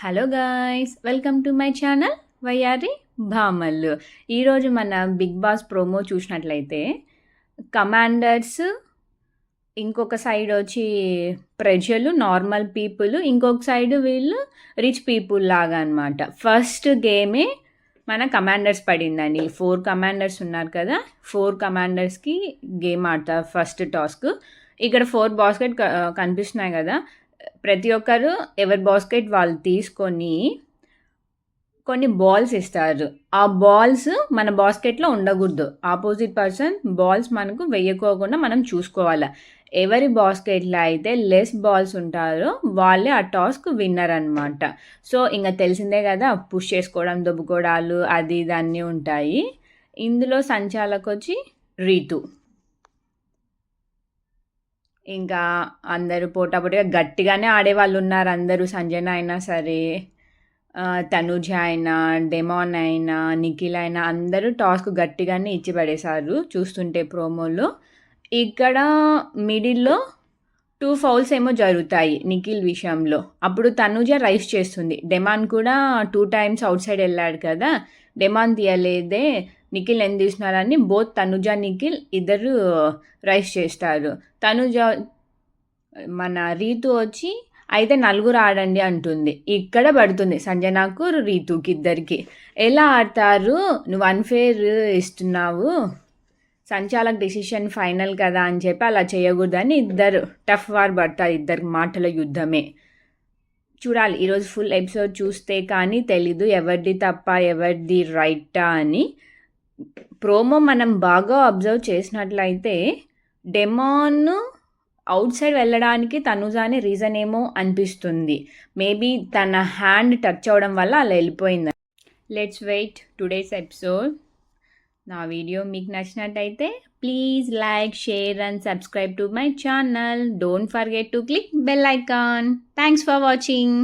Hello guys welcome to my channel వయ్యారి భామల్లు ఈరోజు మన బిగ్ బాస్ ప్రోమో చూసినట్లయితే కమాండర్స్ ఇంకొక సైడ్ వచ్చి ప్రజలు నార్మల్ పీపుల్ ఇంకొక సైడ్ వీళ్ళు రిచ్ పీపుల్ లాగా అనమాట ఫస్ట్ గేమే మన కమాండర్స్ పడిందండి. ఫోర్ కమాండర్స్ ఉన్నారు కదా ఫోర్ కమాండర్స్కి గేమ్ ఆడతారు ఫస్ట్ టాస్క్ ఇక్కడ ఫోర్ బాస్కెట్ కనిపిస్తున్నాయి కదా ప్రతి ఒక్కరు ఎవరి బాస్కెట్ వాళ్ళు తీసుకొని కొన్ని బాల్స్ ఇస్తారు. ఆ బాల్స్ మన బాస్కెట్లో ఉండకూడదు. ఆపోజిట్ పర్సన్ బాల్స్ మనకు వేయకోకుండా మనం చూసుకోవాలి. ఎవరి బాస్కెట్లో అయితే లెస్ బాల్స్ ఉంటారో వాళ్ళే ఆ టాస్క్ విన్నర్ అనమాట సో ఇంకా తెలిసిందే కదా పుష్ చేసుకోవడం దుబ్బుకోవడాలు అది ఇది అన్నీ ఉంటాయి. ఇందులో సంచాలకు వచ్చి రీతు. ఇంకా అందరూ పోటాపోటీగా గట్టిగానే ఆడేవాళ్ళు ఉన్నారు. అందరూ సంజన అయినా సరే ఆ, తనుజ అయినా డెమాన్ అయినా నిఖిల్ అయినా అందరూ టాస్క్ గట్టిగానే ఇచ్చి పడేశారు చూస్తుంటే ప్రోమోలో. ఇక్కడ మిడిల్లో టూ ఫౌల్స్ ఏమో జరుగుతాయి నిఖిల్ విషయంలో. అప్పుడు తనుజ రైస్ చేస్తుంది. డెమాన్ కూడా టూ టైమ్స్ అవుట్ సైడ్ వెళ్ళాడు కదా. డెమాన్ తీయలేదే నిఖిల్ ఎందుకు తీసినారని బోత్ తనుజ నిఖిల్ ఇద్దరు రైస్ చేస్తారు. తనుజ మన రీతు వచ్చి అయితే నలుగురు ఆడండి అంటుంది. ఇక్కడ పడుతుంది. సంజనాకు రీతుకి ఇద్దరికి. ఎలా ఆడతారు? నువ్వు అన్ఫేర్ ఇస్తున్నావు. సంచాలక్ డిసిషన్ ఫైనల్ కదా అని చెప్పి అలా చేయకూడదని ఇద్దరు. టఫ్ వార్ పడతారు ఇద్దరు మాటల యుద్ధమే. చూడాలి. ఈరోజు ఫుల్ ఎపిసోడ్ చూస్తే కానీ తెలీదు. ఎవరిది తప్ప ఎవరిది రైటా అని. ప్రోమో మనం బాగా అబ్జర్వ్ చేసినట్లయితే డెమాన్ అవుట్ సైడ్ వెళ్ళడానికి తనుజానే రీజన్ ఏమో అనిపిస్తుంది. మేబీ తన హ్యాండ్ టచ్ అవ్వడం వల్ల అలా వెళ్ళిపోయింది లెట్స్ వెయిట్ టుడేస్ ఎపిసోడ్ నా వీడియో మీకు నచ్చినట్టయితే please like share and subscribe to my channel. Don't forget to click bell icon thanks for watching